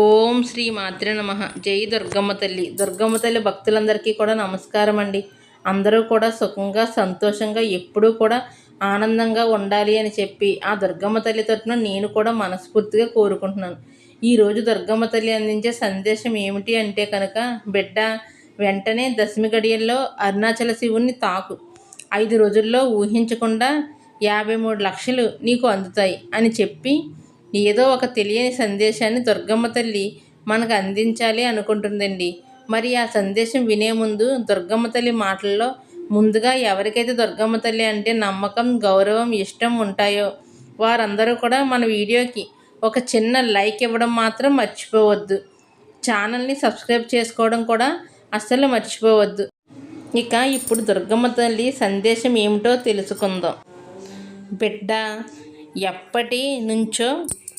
ఓం శ్రీ మాత్ర నమ. జై దుర్గమ్మ తల్లి. దుర్గమ్మ తల్లి భక్తులందరికీ కూడా నమస్కారం అండి. అందరూ కూడా సుఖంగా సంతోషంగా ఎప్పుడూ కూడా ఆనందంగా ఉండాలి అని చెప్పి ఆ దుర్గమ్మ తల్లి తరఫున నేను కూడా మనస్ఫూర్తిగా కోరుకుంటున్నాను. ఈరోజు దుర్గమ్మ తల్లి అందించే సందేశం ఏమిటి అంటే కనుక బిడ్డ వెంటనే దశమి గడియల్లో అరుణాచల శివుణ్ణి తాకు. ఐదు రోజుల్లో ఊహించకుండా యాభై మూడు లక్షలు నీకు అందుతాయి అని చెప్పి ఏదో ఒక తెలియని సందేశాన్ని దుర్గమ్మ తల్లి మనకు అందించాలి అనుకుంటుందండి. మరి ఆ సందేశం వినే ముందు దుర్గమ్మ తల్లి మాటల్లో ముందుగా ఎవరికైతే దుర్గమ్మ తల్లి అంటే నమ్మకం గౌరవం ఇష్టం ఉంటాయో వారందరూ కూడా మన వీడియోకి ఒక చిన్న లైక్ ఇవ్వడం మాత్రం మర్చిపోవద్దు. ఛానల్ని సబ్స్క్రైబ్ చేసుకోవడం కూడా అస్సలు మర్చిపోవద్దు. ఇక ఇప్పుడు దుర్గమ్మ తల్లి సందేశం ఏమిటో తెలుసుకుందాం. బిడ్డ ఎప్పటి నుంచో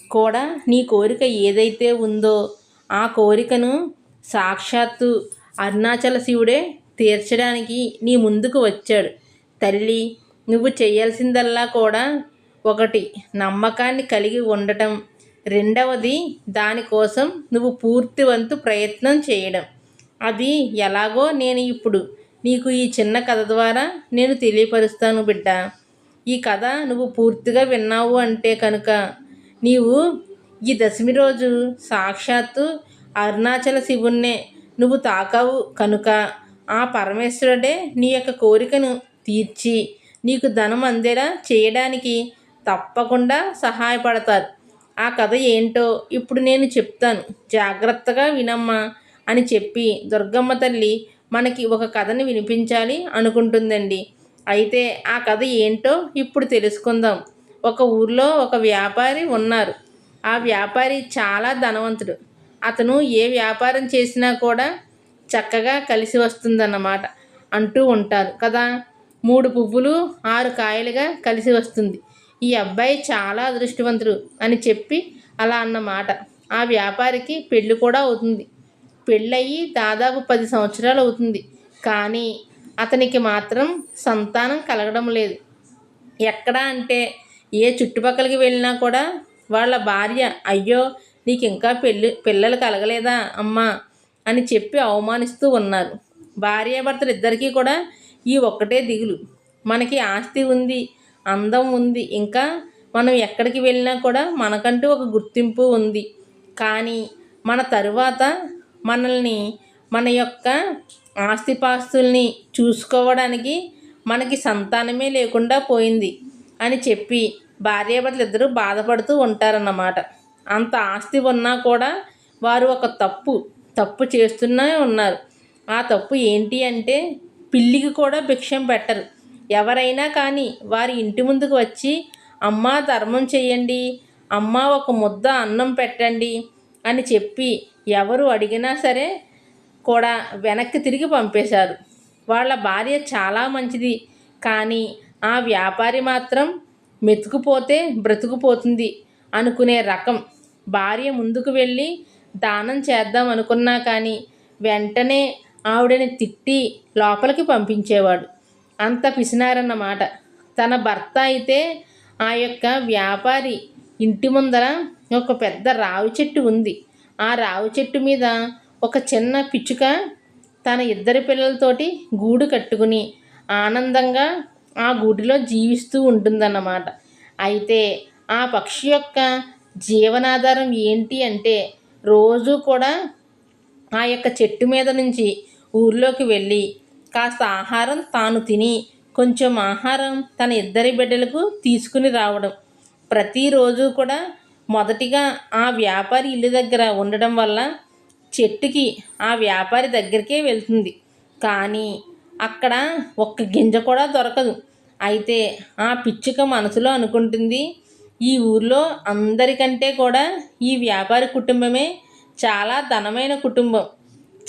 కూడా నీ కోరిక ఏదైతే ఉందో ఆ కోరికను సాక్షాత్తు అరుణాచల శివుడే తీర్చడానికి నీ ముందుకు వచ్చాడు. తల్లి నువ్వు చేయాల్సిందల్లా కూడా ఒకటి నమ్మకాన్ని కలిగి ఉండటం. రెండవది దానికోసం నువ్వు పూర్తి వంతు ప్రయత్నం చేయడం. అది ఎలాగో నేను ఇప్పుడు నీకు ఈ చిన్న కథ ద్వారా నేను తెలియపరుస్తాను బిడ్డ. ఈ కథ నువ్వు పూర్తిగా విన్నావు అంటే కనుక నీవు ఈ దశమి రోజు సాక్షాత్తు అరుణాచల శివుణ్ణే. నువ్వు తాకావు కనుక ఆ పరమేశ్వరుడే నీ యొక్క కోరికను తీర్చి నీకు ధనం అందేలా చేయడానికి తప్పకుండా సహాయపడతారు. ఆ కథ ఏంటో ఇప్పుడు నేను చెప్తాను. జాగ్రత్తగా వినమ్మా అని చెప్పి దుర్గమ్మ తల్లి మనకి ఒక కథని వినిపించాలి అనుకుంటుందండి. అయితే ఆ కథ ఏంటో ఇప్పుడు తెలుసుకుందాం. ఒక ఊర్లో ఒక వ్యాపారి ఉన్నారు. ఆ వ్యాపారి చాలా ధనవంతుడు. అతను ఏ వ్యాపారం చేసినా కూడా చక్కగా కలిసి వస్తుందన్నమాట అంటూ ఉంటారు కదా. మూడు పువ్వులు ఆరు కాయలుగా కలిసి వస్తుంది. ఈ అబ్బాయి చాలా అదృష్టవంతుడు అని చెప్పి అలా అన్నమాట. ఆ వ్యాపారికి పెళ్ళి కూడా అవుతుంది. పెళ్ళయి దాదాపు పది సంవత్సరాలు అవుతుంది. కానీ అతనికి మాత్రం సంతానం కలగడం లేదు. ఎక్కడ అంటే ఏ చుట్టుపక్కలకి వెళ్ళినా కూడా వాళ్ళ భార్య అయ్యో నీకు ఇంకా పెళ్ళి పిల్లలు కలగలేదా అమ్మా? అని చెప్పి అవమానిస్తూ ఉన్నారు. భార్యాభర్తలు ఇద్దరికీ కూడా ఈ ఒక్కటే దిగులు. మనకి ఆస్తి ఉంది అందం ఉంది ఇంకా మనం ఎక్కడికి వెళ్ళినా కూడా మనకంటూ ఒక గుర్తింపు ఉంది. కానీ మన తరువాత మనల్ని మన యొక్క ఆస్తిపాస్తుల్ని చూసుకోవడానికి మనకి సంతానమే లేకుండా పోయింది అని చెప్పి భార్యాభర్తలు ఇద్దరు బాధపడుతూ ఉంటారన్నమాట. అంత ఆస్తి ఉన్నా కూడా వారు ఒక తప్పు తప్పు చేస్తూనే ఉన్నారు. ఆ తప్పు ఏంటి అంటే పిల్లికి కూడా భిక్షం పెట్టరు. ఎవరైనా కానీ వారి ఇంటి ముందుకు వచ్చి అమ్మ ధర్మం చేయండి అమ్మ ఒక ముద్ద అన్నం పెట్టండి అని చెప్పి ఎవరు అడిగినా సరే కూడా వెనక్కి తిరిగి పంపేశారు. వాళ్ళ భార్య చాలా మంచిది. కానీ ఆ వ్యాపారి మాత్రం మెతుకుపోతే బ్రతుకుపోతుంది అనుకునే రకం. భార్య ముందుకు వెళ్ళి దానం చేద్దాం అనుకున్నా కానీ వెంటనే ఆవిడని తిట్టి లోపలికి పంపించేవాడు. అంత పిసినారన్నమాట. తన భర్త అయితే ఆ యొక్క వ్యాపారి ఇంటి ముందర ఒక పెద్ద రావి చెట్టు ఉంది. ఆ రావి చెట్టు మీద ఒక చిన్న పిచ్చుక తన ఇద్దరి పిల్లలతోటి గూడు కట్టుకుని ఆనందంగా ఆ గూటిలో జీవిస్తూ ఉంటుందన్నమాట. అయితే ఆ పక్షి యొక్క జీవనాధారం ఏంటి అంటే రోజు కూడా ఆ యొక్క చెట్టు మీద నుంచి ఊర్లోకి వెళ్ళి కాస్త ఆహారం తాను తిని కొంచెం ఆహారం తన ఇద్దరి బిడ్డలకు తీసుకుని రావడం. ప్రతిరోజు కూడా మొదటిగా ఆ వ్యాపారి ఇల్లు దగ్గర ఉండడం వల్ల చెట్టుకి ఆ వ్యాపారి దగ్గరికే వెళ్తుంది. కానీ అక్కడ ఒక్క గింజ కూడా దొరకదు. అయితే ఆ పిచ్చుక మనసులో అనుకుంటుంది ఈ ఊర్లో అందరికంటే కూడా ఈ వ్యాపారి కుటుంబమే చాలా ధనమైన కుటుంబం.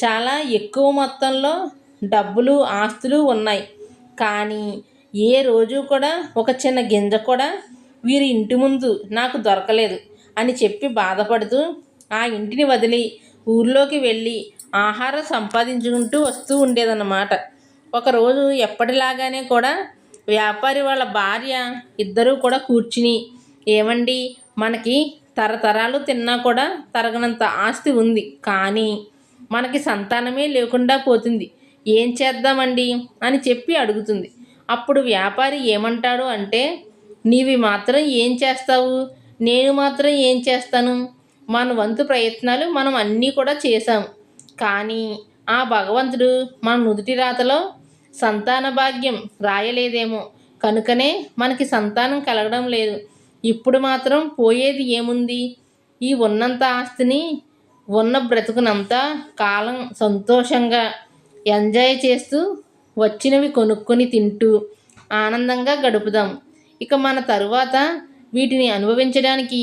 చాలా ఎక్కువ మొత్తంలో డబ్బులు ఆస్తులు ఉన్నాయి. కానీ ఏ రోజు కూడా ఒక చిన్న గింజ కూడా వీరి ఇంటి ముందు నాకు దొరకలేదు అని చెప్పి బాధపడుతూ ఆ ఇంటిని వదిలి ఊర్లోకి వెళ్ళి ఆహారం సంపాదించుకుంటూ వస్తూ ఉండేదన్నమాట. ఒకరోజు ఎప్పటిలాగానే కూడా వ్యాపారి వాళ్ళ భార్య ఇద్దరూ కూడా కూర్చుని ఏమండి మనకి తరతరాలు తిన్నా కూడా తరగనంత ఆస్తి ఉంది కానీ మనకి సంతానమే లేకుండా పోతుంది. ఏం చేద్దామండి? అని చెప్పి అడుగుతుంది. అప్పుడు వ్యాపారి ఏమంటాడు అంటే నీవి మాత్రం ఏం చేస్తావు? నేను మాత్రం ఏం చేస్తాను? మన వంతు ప్రయత్నాలు మనం అన్నీ కూడా చేశాం. కానీ ఆ భగవంతుడు మన నుదుటి రాతలో సంతాన భాగ్యం రాయలేదేమో. కనుకనే మనకి సంతానం కలగడం లేదు. ఇప్పుడు మాత్రం పోయేది ఏముంది? ఈ ఉన్నంత ఆస్తిని ఉన్న బ్రతుకునంతా కాలం సంతోషంగా ఎంజాయ్ చేస్తూ వచ్చినవి కొనుక్కొని తింటూ ఆనందంగా గడుపుదాం. ఇక మన తరువాత వీటిని అనుభవించడానికి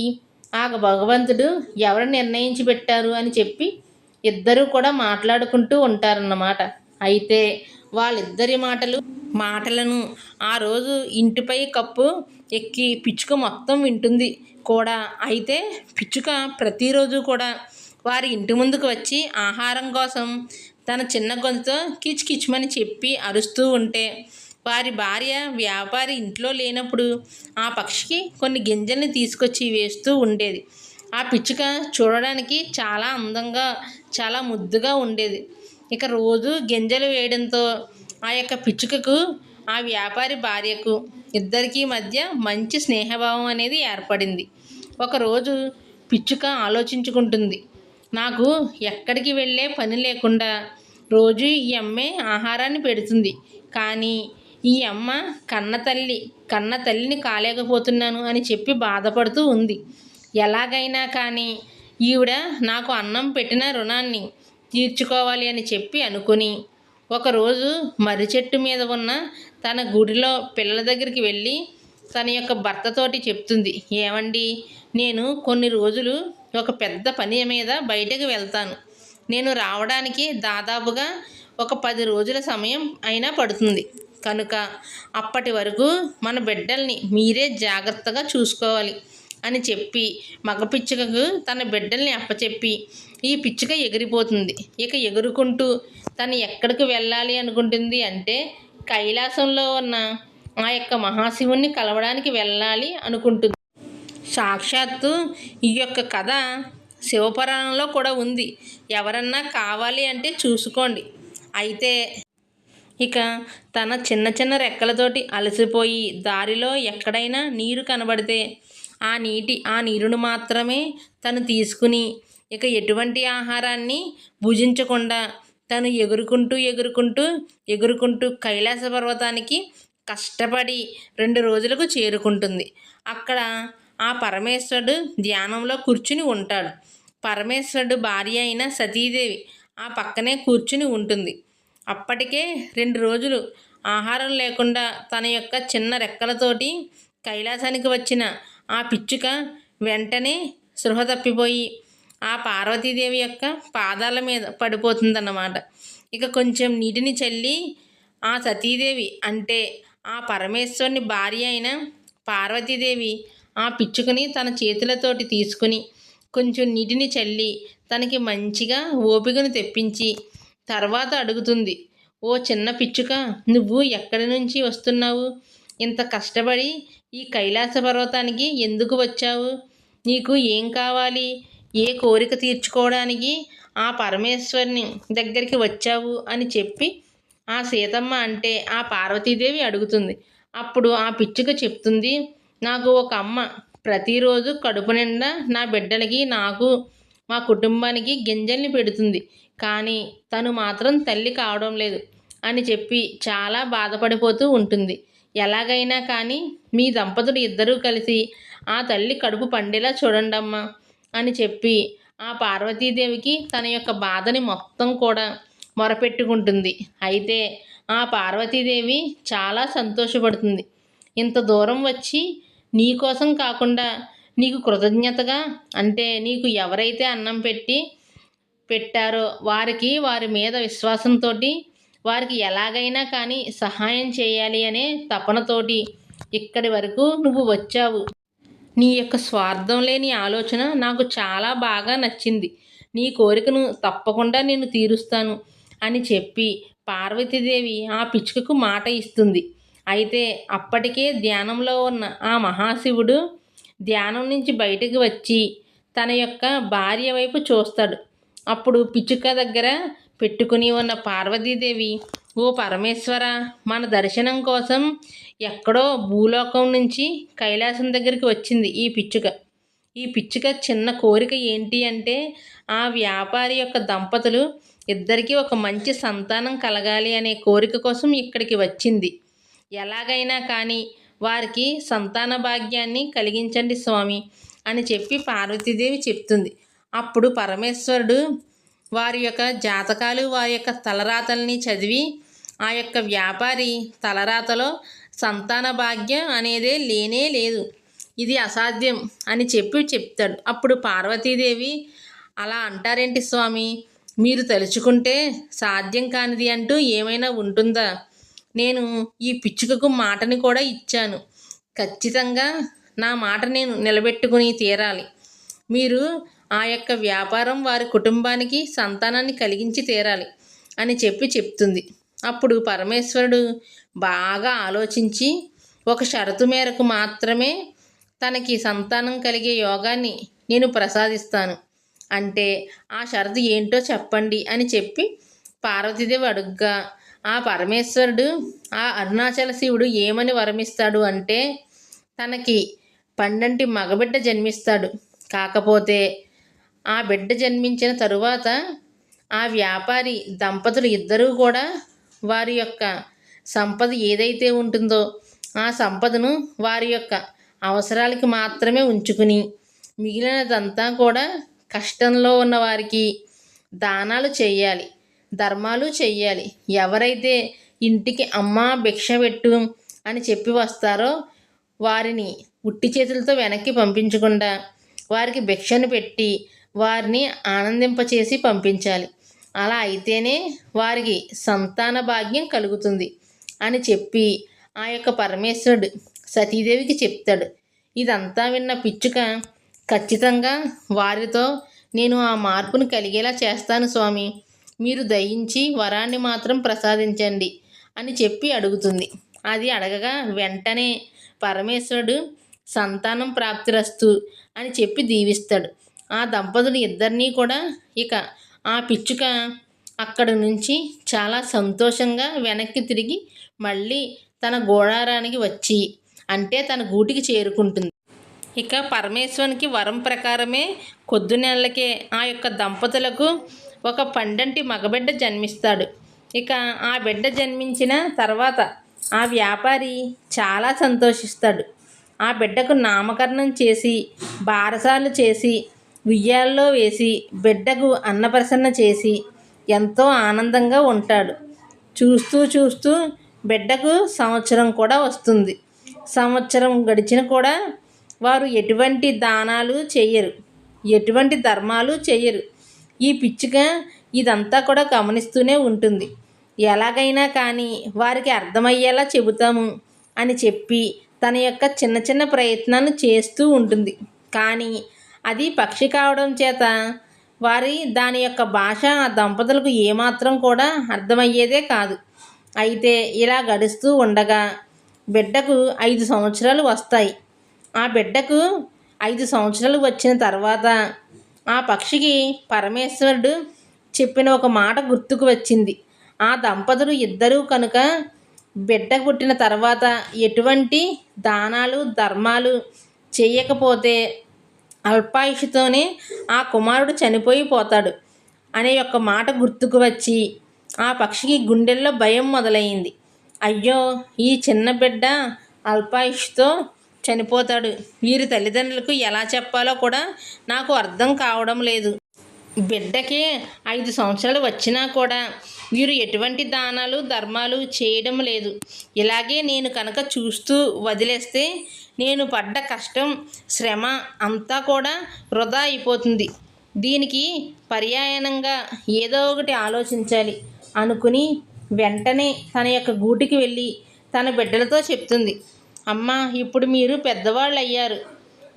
ఆ భగవంతుడు ఎవరు నిర్ణయించి పెట్టారు అని చెప్పి ఇద్దరూ కూడా మాట్లాడుకుంటూ ఉంటారన్నమాట. అయితే వాళ్ళిద్దరి మాటలు మాటలను ఆ రోజు ఇంటిపై కప్పు ఎక్కి పిచ్చుక మొత్తం వింటుంది కూడా. అయితే పిచ్చుక ప్రతిరోజు కూడా వారి ఇంటి ముందుకు వచ్చి ఆహారం కోసం తన చిన్న గొంతుతో కిచ్ కిచ్మని చెప్పి అరుస్తూ ఉంటే వారి భార్య వ్యాపారి ఇంట్లో లేనప్పుడు ఆ పక్షికి కొన్ని గింజల్ని తీసుకొచ్చి వేస్తూ ఉండేది. ఆ పిచ్చుక చూడడానికి చాలా అందంగా చాలా ముద్దుగా ఉండేది. ఇక రోజు గింజలు వేయడంతో ఆ యొక్క పిచ్చుకకు ఆ వ్యాపారి భార్యకు ఇద్దరికీ మధ్య మంచి స్నేహభావం అనేది ఏర్పడింది. ఒకరోజు పిచ్చుక ఆలోచించుకుంటుంది. నాకు ఎక్కడికి వెళ్ళే పని లేకుండా రోజు ఈ అమ్మే ఆహారాన్ని పెడుతుంది. కానీ ఈ అమ్మ కన్న తల్లి కన్న తల్లిని కాలేకపోతున్నాను అని చెప్పి బాధపడుతూ ఉంది. ఎలాగైనా కానీ ఈవిడ నాకు అన్నం పెట్టిన రుణాన్ని తీర్చుకోవాలి అని చెప్పి అనుకుని ఒకరోజు మర్రి చెట్టు మీద ఉన్న తన గుడిలో పిల్లల దగ్గరికి వెళ్ళి తన యొక్క భర్తతోటి చెప్తుంది ఏమండి నేను కొన్ని రోజులు ఒక పెద్ద పని మీద బయటకు వెళ్తాను. నేను రావడానికి దాదాపుగా ఒక పది రోజుల సమయం అయినా పడుతుంది. కనుక అప్పటి వరకు మన బిడ్డల్ని మీరే జాగ్రత్తగా చూసుకోవాలి అని చెప్పి మగపిచ్చుకకు తన బిడ్డల్ని అప్పచెప్పి ఈ పిచ్చుక ఎగిరిపోతుంది. ఇక ఎగురుకుంటూ తను ఎక్కడికి వెళ్ళాలి అనుకుంటుంది అంటే కైలాసంలో ఉన్న ఆ యొక్క మహాశివుణ్ణి కలవడానికి వెళ్ళాలి అనుకుంటుంది. సాక్షాత్తు ఈ యొక్క కథ శివపురాణంలో కూడా ఉంది. ఎవరన్నా కావాలి అంటే చూసుకోండి. అయితే ఇక తన చిన్న చిన్న రెక్కలతోటి అలసిపోయి దారిలో ఎక్కడైనా నీరు కనబడితే ఆ నీటి ఆ నీరును మాత్రమే తను తీసుకుని ఇక ఎటువంటి ఆహారాన్ని భుజించకుండా తను ఎగురుకుంటూ ఎగురుకుంటూ ఎగురుకుంటూ కైలాస పర్వతానికి కష్టపడి రెండు రోజులకు చేరుకుంటుంది. అక్కడ ఆ పరమేశ్వరుడు ధ్యానంలో కూర్చుని ఉంటాడు. పరమేశ్వరుడు భార్య అయిన సతీదేవి ఆ పక్కనే కూర్చుని ఉంటుంది. అప్పటికే రెండు రోజులు ఆహారం లేకుండా తన యొక్క చిన్న రెక్కలతోటి కైలాసానికి వచ్చిన ఆ పిచ్చుక వెంటనే సృహ తప్పిపోయి ఆ పార్వతీదేవి యొక్క పాదాల మీద పడిపోతుందన్నమాట. ఇక కొంచెం నీటిని చల్లి ఆ సతీదేవి అంటే ఆ పరమేశ్వరుని భార్య అయిన పార్వతీదేవి ఆ పిచ్చుకుని తన చేతులతోటి తీసుకుని కొంచెం నీటిని చల్లి తనకి మంచిగా ఓపికను తెప్పించి తర్వాత అడుగుతుంది ఓ చిన్న పిచ్చుక నువ్వు ఎక్కడి నుంచి వస్తున్నావు? ఇంత కష్టపడి ఈ కైలాస పర్వతానికి ఎందుకు వచ్చావు? నీకు ఏం కావాలి? ఏ కోరిక తీర్చుకోవడానికి ఆ పరమేశ్వరుని దగ్గరికి వచ్చావు అని చెప్పి ఆ సీతమ్మ అంటే ఆ పార్వతీదేవి అడుగుతుంది. అప్పుడు ఆ పిచ్చుక చెప్తుంది నాకు ఒక అమ్మ. ప్రతిరోజు కడుపు నిండా నా బిడ్డలకి నాకు మా కుటుంబానికి గింజల్ని పెడుతుంది. కానీ తను మాత్రం తల్లి కావడం లేదు అని చెప్పి చాలా బాధపడిపోతూ ఉంటుంది. ఎలాగైనా కానీ మీ దంపతులు ఇద్దరూ కలిసి ఆ తల్లి కడుపు పండేలా చూడండమ్మా. అని చెప్పి ఆ పార్వతీదేవికి తన యొక్క బాధని మొత్తం కూడా మొరపెట్టుకుంటుంది. అయితే ఆ పార్వతీదేవి చాలా సంతోషపడుతుంది. ఇంత దూరం వచ్చి నీ కోసం కాకుండా నీకు కృతజ్ఞతగా అంటే నీకు ఎవరైతే అన్నం పెట్టి పెట్టారో వారికి వారి మీద విశ్వాసంతో వారికి ఎలాగైనా కానీ సహాయం చేయాలి అనే తపనతోటి ఇక్కడి వరకు నువ్వు వచ్చావు. నీ యొక్క స్వార్థం లేని ఆలోచన నాకు చాలా బాగా నచ్చింది. నీ కోరికను తప్పకుండా నేను తీరుస్తాను అని చెప్పి పార్వతీదేవి ఆ పిచ్చుకకు మాట ఇస్తుంది. అయితే అప్పటికే ధ్యానంలో ఉన్న ఆ మహాశివుడు ధ్యానం నుంచి బయటకు వచ్చి తన యొక్క భార్య వైపు చూస్తాడు. అప్పుడు పిచ్చుక దగ్గర పెట్టుకుని ఉన్న పార్వతీదేవి ఓ పరమేశ్వర మన దర్శనం కోసం ఎక్కడో భూలోకం నుంచి కైలాసం దగ్గరికి వచ్చింది ఈ పిచ్చుక. ఈ పిచ్చుక చిన్న కోరిక ఏంటి అంటే ఆ వ్యాపారి యొక్క దంపతులు ఇద్దరికీ ఒక మంచి సంతానం కలగాలి అనే కోరిక కోసం ఇక్కడికి వచ్చింది. ఎలాగైనా కానీ వారికి సంతాన భాగ్యాన్ని కలిగించండి స్వామి అని చెప్పి పార్వతీదేవి చెప్తుంది. అప్పుడు పరమేశ్వరుడు వారి యొక్క జాతకాలు వారి యొక్క తలరాతల్ని చదివి ఆ యొక్క వ్యాపారి తలరాతలో సంతాన భాగ్యం అనేదే లేనే లేదు. ఇది అసాధ్యం అని చెప్పి చెప్తాడు. అప్పుడు పార్వతీదేవి అలా అంటారేంటి స్వామి? మీరు తలుచుకుంటే సాధ్యం కానిది అంటూ ఏమైనా ఉంటుందా? నేను ఈ పిచ్చుకకు మాటని కూడా ఇచ్చాను. ఖచ్చితంగా నా మాట నేను నిలబెట్టుకుని తీరాలి. మీరు ఆ యొక్క వ్యాపారం వారి కుటుంబానికి సంతానాన్ని కలిగించి తీరాలి అని చెప్పి చెప్తుంది. అప్పుడు పరమేశ్వరుడు బాగా ఆలోచించి ఒక షరతు మేరకు మాత్రమే తనకి సంతానం కలిగే యోగాన్ని నేను ప్రసాదిస్తాను. అంటే ఆ షరతు ఏంటో చెప్పండి అని చెప్పి పార్వతీదేవి అడుగ్గా ఆ పరమేశ్వరుడు ఆ అరుణాచల శివుడు ఏమని వరమిస్తాడు అంటే తనకి పండంటి మగబిడ్డ జన్మిస్తాడు. కాకపోతే ఆ బిడ్డ జన్మించిన తరువాత ఆ వ్యాపారి దంపతులు ఇద్దరూ కూడా వారి యొక్క సంపద ఏదైతే ఉంటుందో ఆ సంపదను వారి యొక్క అవసరాలకి మాత్రమే ఉంచుకుని మిగిలినదంతా కూడా కష్టంలో ఉన్న వారికి దానాలు చేయాలి ధర్మాలు చెయ్యాలి ఎవరైతే ఇంటికి అమ్మ భిక్ష పెట్టు అని చెప్పి వస్తారో వారిని ఉట్టి చేతులతో వెనక్కి పంపించకుండా వారికి భిక్షను పెట్టి వారిని ఆనందింపచేసి పంపించాలి. అలా అయితేనే వారికి సంతాన భాగ్యం కలుగుతుంది అని చెప్పి ఆ యొక్క పరమేశ్వరుడు సతీదేవికి చెప్తాడు. ఇదంతా విన్న పిచ్చుక ఖచ్చితంగా వారితో నేను ఆ మార్పును కలిగేలా చేస్తాను స్వామి. మీరు దయించి వరాన్ని మాత్రం ప్రసాదించండి అని చెప్పి అడుగుతుంది. అది అడగగా వెంటనే పరమేశ్వరుడు సంతానం ప్రాప్తిరస్తు అని చెప్పి దీవిస్తాడు. ఆ దంపతులు ఇద్దరినీ కూడా ఇక ఆ పిచ్చుక అక్కడి నుంచి చాలా సంతోషంగా వెనక్కి తిరిగి మళ్ళీ తన గోడారానికి వచ్చి అంటే తన గూటికి చేరుకుంటుంది. ఇక పరమేశ్వరునికి వరం ప్రకారమే కొద్ది నెలలకే ఆ యొక్క దంపతులకు ఒక పండంటి మగబిడ్డ జన్మిస్తాడు. ఇక ఆ బిడ్డ జన్మించిన తర్వాత ఆ వ్యాపారి చాలా సంతోషిస్తాడు. ఆ బిడ్డకు నామకరణం చేసి బారసాలు చేసి ఉయ్యాల్లో వేసి బిడ్డకు అన్నప్రసన్న చేసి ఎంతో ఆనందంగా ఉంటాడు. చూస్తూ చూస్తూ బిడ్డకు సంవత్సరం కూడా వస్తుంది. సంవత్సరం గడిచిన కూడా వారు ఎటువంటి దానాలు చేయరు. ఎటువంటి ధర్మాలు చేయరు. ఈ పిచ్చుక ఇదంతా కూడా గమనిస్తూనే ఉంటుంది. ఎలాగైనా కానీ వారికి అర్థమయ్యేలా చెబుతాము అని చెప్పి తన యొక్క చిన్న చిన్న ప్రయత్నాలు చేస్తూ ఉంటుంది. కానీ అది పక్షి కావడం చేత. వారి దాని యొక్క భాష ఆ దంపతులకు ఏమాత్రం కూడా అర్థమయ్యేదే కాదు. అయితే ఇలా గడుస్తూ ఉండగా బిడ్డకు ఐదు సంవత్సరాలు వస్తాయి. ఆ బిడ్డకు ఐదు సంవత్సరాలు వచ్చిన తర్వాత ఆ పక్షికి పరమేశ్వరుడు చెప్పిన ఒక మాట గుర్తుకు వచ్చింది. ఆ దంపతులు ఇద్దరూ కనుక బిడ్డ పుట్టిన తర్వాత ఎటువంటి దానాలు ధర్మాలు చేయకపోతే అల్పాయుషుతోనే ఆ కుమారుడు చనిపోయి పోతాడు అనే యొక్క మాట గుర్తుకు వచ్చి ఆ పక్షికి గుండెల్లో భయం మొదలైంది. అయ్యో ఈ చిన్న బిడ్డ అల్పాయుష్తో చనిపోతాడు. వీరి తల్లిదండ్రులకు ఎలా చెప్పాలో కూడా నాకు అర్థం కావడం లేదు. బిడ్డకి ఐదు సంవత్సరాలు వచ్చినా కూడా వీరు ఎటువంటి దానాలు ధర్మాలు చేయడం లేదు. ఇలాగే నేను కనుక చూస్తూ వదిలేస్తే నేను పడ్డ కష్టం శ్రమ అంతా కూడా వృధా అయిపోతుంది. దీనికి పర్యాయనంగా ఏదో ఒకటి ఆలోచించాలి అనుకుని వెంటనే తన యొక్క గూటికి వెళ్ళి తన బిడ్డలతో చెప్తుంది. అమ్మ ఇప్పుడు మీరు పెద్దవాళ్ళు అయ్యారు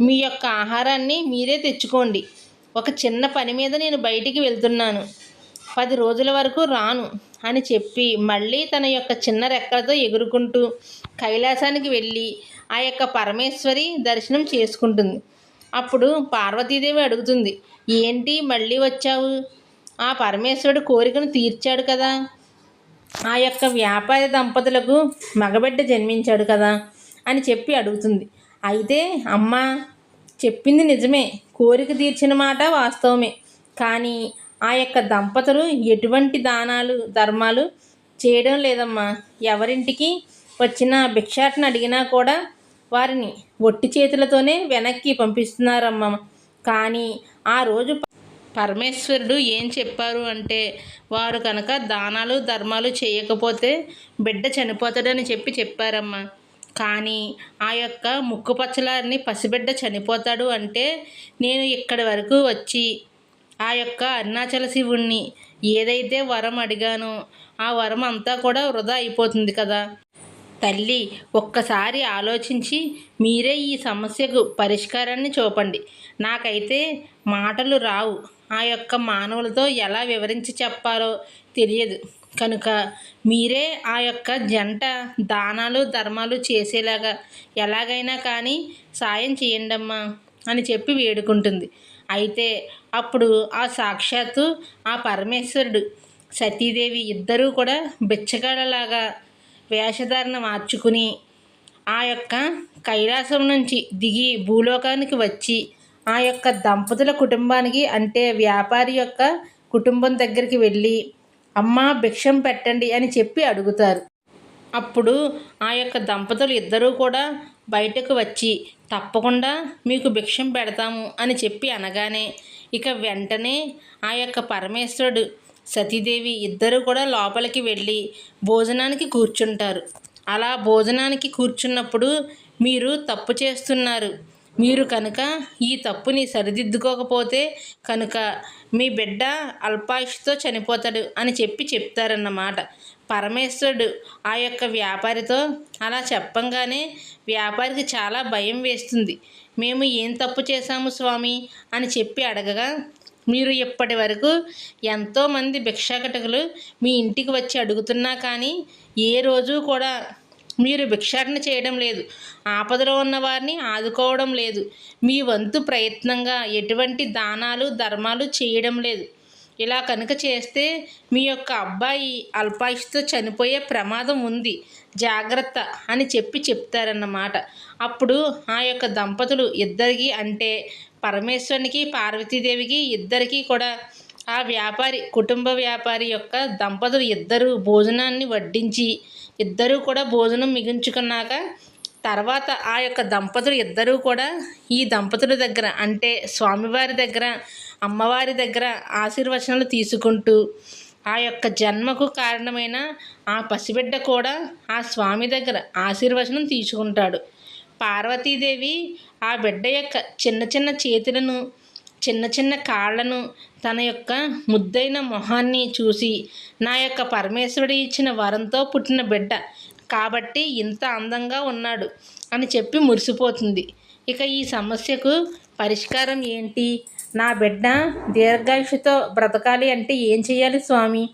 మీ యొక్క ఆహారాన్ని మీరే తెచ్చుకోండి. ఒక చిన్న పని మీద నేను బయటికి వెళ్తున్నాను. పది రోజుల వరకు రాను అని చెప్పి మళ్ళీ తన యొక్క చిన్న రెక్కలతో ఎగురుకుంటూ కైలాసానికి వెళ్ళి ఆ యొక్క పరమేశ్వరి దర్శనం చేసుకుంటుంది. అప్పుడు పార్వతీదేవి అడుగుతుంది ఏంటి మళ్ళీ వచ్చావు? ఆ పరమేశ్వరుడు కోరికను తీర్చాడు కదా. ఆ యొక్క వ్యాపార దంపతులకు మగబిడ్డ జన్మించాడు కదా అని చెప్పి అడుగుతుంది. అయితే అమ్మ చెప్పింది నిజమే. కోరిక తీర్చిన మాట వాస్తవమే. కానీ ఆ యొక్క దంపతులు ఎటువంటి దానాలు ధర్మాలు చేయడం లేదమ్మా. ఎవరింటికి వచ్చిన భిక్షాటను అడిగినా కూడా వారిని ఒట్టి చేతులతోనే వెనక్కి పంపిస్తున్నారమ్మ. కానీ ఆ రోజు పరమేశ్వరుడు ఏం చెప్పారు అంటే వారు కనుక దానాలు ధర్మాలు చేయకపోతే బిడ్డ చనిపోతాడని చెప్పి చెప్పారమ్మా. కానీ ఆ యొక్క ముక్కు పచ్చలారిని పసిబిడ్డ చనిపోతాడు అంటే నేను ఇక్కడి వరకు వచ్చి ఆ యొక్క అరుణాచల శివుణ్ణి ఏదైతే వరం అడిగానో ఆ వరం అంతా కూడా వృధా అయిపోతుంది కదా. తల్లి ఒక్కసారి ఆలోచించి మీరే ఈ సమస్యకు పరిష్కారాన్ని చూపండి. నాకైతే మాటలు రావు. ఆ యొక్క మానవులతో ఎలా వివరించి చెప్పాలో తెలియదు. కనుక మీరే ఆ యొక్క జంట దానాలు ధర్మాలు చేసేలాగా ఎలాగైనా కానీ సాయం చేయండమ్మా అని చెప్పి వేడుకుంటుంది. అయితే అప్పుడు ఆ సాక్షాత్తు ఆ పరమేశ్వరుడు సతీదేవి ఇద్దరూ కూడా బిచ్చగాడలాగా వేషధారణ మార్చుకుని ఆ యొక్క కైలాసం నుంచి దిగి భూలోకానికి వచ్చి ఆ యొక్క దంపతుల కుటుంబానికి అంటే వ్యాపారి యొక్క కుటుంబం దగ్గరికి వెళ్ళి అమ్మ భిక్షం పెట్టండి అని చెప్పి అడుగుతారు. అప్పుడు ఆ యొక్క దంపతులు ఇద్దరూ కూడా బయటకు వచ్చి తప్పకుండా మీకు భిక్షం పెడతాము అని చెప్పి అనగానే ఇక వెంటనే ఆ యొక్క పరమేశ్వరుడు సతీదేవి ఇద్దరు కూడా లోపలికి వెళ్ళి భోజనానికి కూర్చుంటారు. అలా భోజనానికి కూర్చున్నప్పుడు మీరు తప్పు చేస్తున్నారు. మీరు కనుక ఈ తప్పుని సరిదిద్దుకోకపోతే కనుక మీ బిడ్డ అల్పాయుష్తో చనిపోతాడు అని చెప్పి చెప్తారన్నమాట. పరమేశ్వరుడు ఆ యొక్క వ్యాపారితో అలా చెప్పంగానే వ్యాపారికి చాలా భయం వేస్తుంది. మేము ఏం తప్పు చేశాము స్వామి? అని చెప్పి అడగగా మీరు ఇప్పటి వరకు ఎంతోమంది భిక్షాకటకులు మీ ఇంటికి వచ్చి అడుగుతున్నా కానీ ఏ రోజు కూడా మీరు భిక్షాటన చేయడం లేదు. ఆపదలో ఉన్న వారిని ఆదుకోవడం లేదు. మీ వంతు ప్రయత్నంగా ఎటువంటి దానాలు ధర్మాలు చేయడం లేదు. ఇలా కనుక చేస్తే మీ యొక్క అబ్బాయి అల్పాయుష్తో చనిపోయే ప్రమాదం ఉంది. జాగ్రత్త అని చెప్పి చెప్తారన్నమాట. అప్పుడు ఆ యొక్క దంపతులు ఇద్దరికి అంటే పరమేశ్వరునికి పార్వతీదేవికి ఇద్దరికీ కూడా ఆ వ్యాపారి కుటుంబ వ్యాపారి యొక్క దంపతులు ఇద్దరు భోజనాన్ని వడ్డించి ఇద్దరూ కూడా భోజనం మిగించుకున్నాక తర్వాత ఆ యొక్క దంపతులు ఇద్దరూ కూడా ఈ దంపతుల దగ్గర అంటే స్వామివారి దగ్గర అమ్మవారి దగ్గర ఆశీర్వచనాలు తీసుకుంటూ ఆ యొక్క జన్మకు కారణమైన ఆ పసిబిడ్డ కూడా ఆ స్వామి దగ్గర ఆశీర్వచనం తీసుకుంటాడు. పార్వతీదేవి ఆ బిడ్డ యొక్క చిన్న చిన్న చేతులను చిన్న చిన్న కాళ్ళను తన యొక్క ముద్దైన మొహాన్ని చూసి నా యొక్క పరమేశ్వరుడు ఇచ్చిన వరంతో పుట్టిన బిడ్డ కాబట్టి ఇంత అందంగా ఉన్నాడు అని చెప్పి మురిసిపోతుంది. ఇక ఈ సమస్యకు పరిష్కారం ఏంటి? నా బిడ్డ దీర్ఘాయుషుతో బ్రతకాలి అంటే ఏం చేయాలి స్వామి?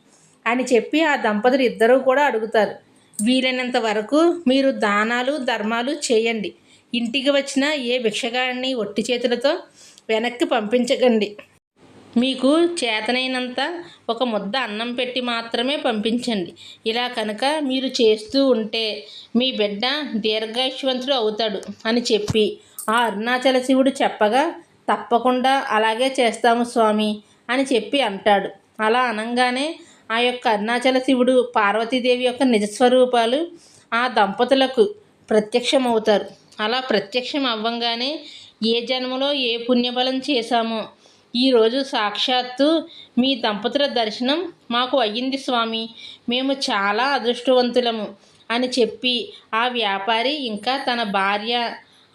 అని చెప్పి ఆ దంపతులు ఇద్దరూ కూడా అడుగుతారు. వీలైనంత వరకు మీరు దానాలు ధర్మాలు చేయండి. ఇంటికి వచ్చిన ఏ భిక్షగాడిని ఒట్టి చేతులతో వెనక్కి పంపించకండి. మీకు చేతనైనంత ఒక ముద్ద అన్నం పెట్టి మాత్రమే పంపించండి. ఇలా కనుక మీరు చేస్తూ ఉంటే మీ బిడ్డ దీర్ఘాయుష్వంతుడు అవుతాడు అని చెప్పి ఆ అరుణాచల శివుడు చెప్పగా తప్పకుండా అలాగే చేస్తాము స్వామి అని చెప్పి అంటాడు. అలా అనగానే ఆ యొక్క అరుణాచల శివుడు పార్వతీదేవి యొక్క నిజస్వరూపాలు ఆ దంపతులకు ప్రత్యక్షమవుతారు. అలా ప్రత్యక్షం అవ్వంగానే ఏ జన్మలో ఏ పుణ్యబలం చేశామో. ఈరోజు సాక్షాత్తు మీ దంపతుల దర్శనం మాకు అయ్యింది స్వామి. మేము చాలా అదృష్టవంతులము అని చెప్పి ఆ వ్యాపారి ఇంకా తన భార్య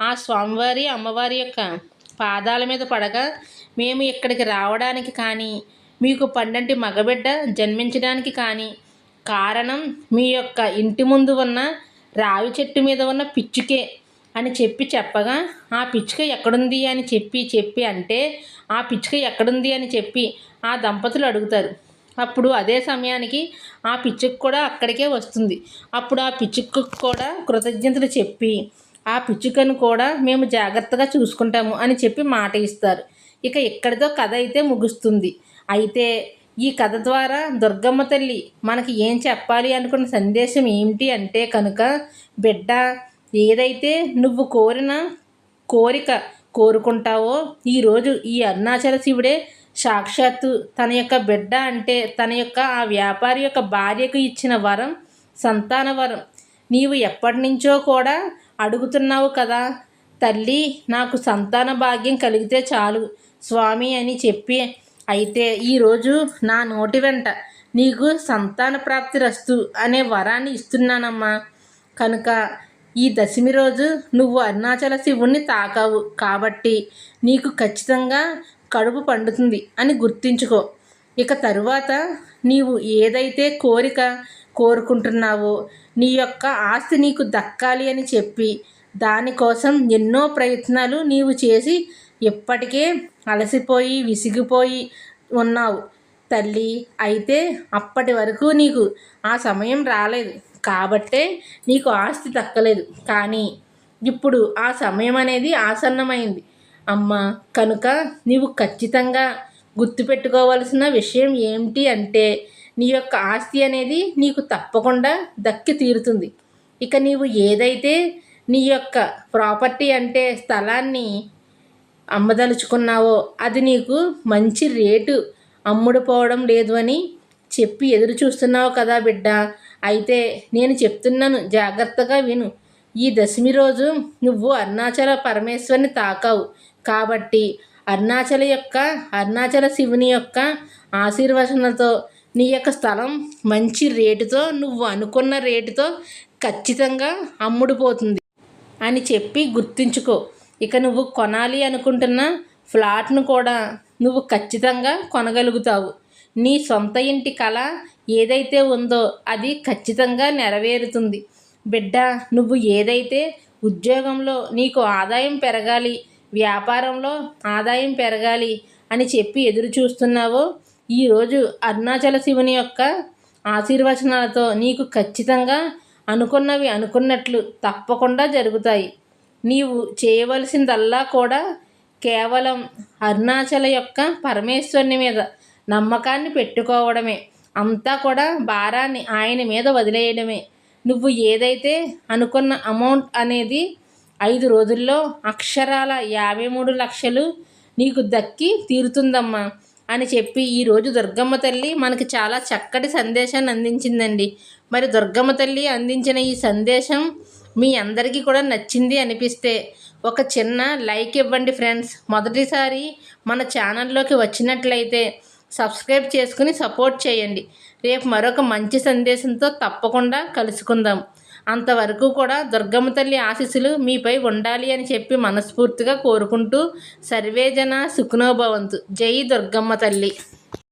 ఆ స్వామివారి అమ్మవారి యొక్క పాదాల మీద పడగా మేము ఇక్కడికి రావడానికి కానీ మీకు పండంటి మగబిడ్డ జన్మించడానికి కానీ కారణం మీ యొక్క ఇంటి ముందు ఉన్న రావి చెట్టు మీద ఉన్న పిచ్చుకే అని చెప్పి చెప్పగా ఆ పిచ్చుక ఎక్కడుంది అని చెప్పి చెప్పి అంటే ఆ పిచ్చుక ఎక్కడుంది అని చెప్పి ఆ దంపతులు అడుగుతారు. అప్పుడు అదే సమయానికి ఆ పిచ్చుకు కూడా అక్కడికే వస్తుంది. అప్పుడు ఆ పిచ్చుకు కూడా కృతజ్ఞతలు చెప్పి ఆ పిచ్చుకను కూడా మేము జాగ్రత్తగా చూసుకుంటాము అని చెప్పి మాట ఇస్తారు. ఇక ఇక్కడితో కథ అయితే ముగుస్తుంది. అయితే ఈ కథ ద్వారా దుర్గమ్మ తల్లి మనకి ఏం చెప్పాలి అనుకున్న సందేశం ఏమిటి అంటే కనుక బిడ్డ ఏదైతే నువ్వు కోరిన కోరిక కోరుకుంటావో ఈరోజు ఈ అరుణాచల శివుడే సాక్షాత్తు తన యొక్క బిడ్డ అంటే తన యొక్క ఆ వ్యాపారి యొక్క భార్యకు ఇచ్చిన వరం సంతాన వరం. నీవు ఎప్పటి నుంచో కూడా అడుగుతున్నావు కదా తల్లి నాకు సంతాన భాగ్యం కలిగితే చాలు స్వామి అని చెప్పి. అయితే ఈరోజు నా నోటి వెంట నీకు సంతాన ప్రాప్తి రస్తు అనే వరాన్ని ఇస్తున్నానమ్మా. కనుక ఈ దశమి రోజు నువ్వు అరుణాచల శివుణ్ణి తాకావు కాబట్టి నీకు ఖచ్చితంగా కడుపు పండుతుంది అని గుర్తించుకో. ఇక తరువాత నీవు ఏదైతే కోరిక కోరుకుంటున్నావో నీ యొక్క ఆస్తి నీకు దక్కాలి అని చెప్పి దానికోసం ఎన్నో ప్రయత్నాలు నీవు చేసి ఇప్పటికే అలసిపోయి విసిగిపోయి ఉన్నావు. తల్లి అయితే అప్పటి వరకు నీకు ఆ సమయం రాలేదు. కాబట్టే నీకు ఆస్తి దక్కలేదు. కానీ ఇప్పుడు ఆ సమయం అనేది ఆసన్నమైంది. అమ్మ కనుక నీవు ఖచ్చితంగా గుర్తుపెట్టుకోవాల్సిన విషయం ఏమిటి అంటే నీ యొక్క ఆస్తి అనేది నీకు తప్పకుండా దక్కి తీరుతుంది. ఇక నీవు ఏదైతే నీ యొక్క ప్రాపర్టీ అంటే స్థలాన్ని అమ్మదలుచుకున్నావో అది నీకు మంచి రేటు అమ్ముడుపోవడం లేదు అని చెప్పి ఎదురు చూస్తున్నావు కదా బిడ్డ. అయితే నేను చెప్తున్నాను జాగ్రత్తగా విను. ఈ దశమి రోజు నువ్వు అరుణాచల పరమేశ్వరిని తాకావు. కాబట్టి అరుణాచల యొక్క అరుణాచల శివుని యొక్క ఆశీర్వచనతో నీ యొక్క స్థలం మంచి రేటుతో నువ్వు అనుకున్న రేటుతో ఖచ్చితంగా అమ్ముడుపోతుంది అని చెప్పి గుర్తుంచుకో. ఇక నువ్వు కొనాలి అనుకుంటున్న ఫ్లాట్ను కూడా నువ్వు ఖచ్చితంగా కొనగలుగుతావు. నీ సొంత ఇంటి కళ ఏదైతే ఉందో అది ఖచ్చితంగా నెరవేరుతుంది. బిడ్డ నువ్వు ఏదైతే ఉద్యోగంలో నీకు ఆదాయం పెరగాలి వ్యాపారంలో ఆదాయం పెరగాలి అని చెప్పి ఎదురు చూస్తున్నావో ఈరోజు అరుణాచల శివుని యొక్క ఆశీర్వచనాలతో నీకు ఖచ్చితంగా అనుకున్నవి అనుకున్నట్లు తప్పకుండా జరుగుతాయి. నీవు చేయవలసిందల్లా కూడా కేవలం అరుణాచల యొక్క పరమేశ్వరుని మీద నమ్మకాన్ని పెట్టుకోవడమే. అంతా కూడా భారాన్ని ఆయన మీద వదిలేయడమే. నువ్వు ఏదైతే అనుకున్న అమౌంట్ అనేది ఐదు రోజుల్లో అక్షరాల యాభై మూడు లక్షలు నీకు దక్కి తీరుతుందమ్మా అని చెప్పి ఈరోజు దుర్గమ్మ తల్లి మనకి చాలా చక్కటి సందేశాన్ని అందించిందండి. మరి దుర్గమ్మ తల్లి అందించిన ఈ సందేశం మీ అందరికీ కూడా నచ్చింది అనిపిస్తే ఒక చిన్న లైక్ ఇవ్వండి ఫ్రెండ్స్. మొదటిసారి మన ఛానల్లోకి వచ్చినట్లయితే సబ్స్క్రైబ్ చేసుకుని సపోర్ట్ చేయండి. రేపు మరొక మంచి సందేశంతో తప్పకుండా కలుసుకుందాం. అంతవరకు కూడా దుర్గమ్మ తల్లి ఆశీస్సులు మీపై ఉండాలి అని చెప్పి మనస్ఫూర్తిగా కోరుకుంటూ సర్వేజన సుఖనోభవంతు జై దుర్గమ్మ తల్లి.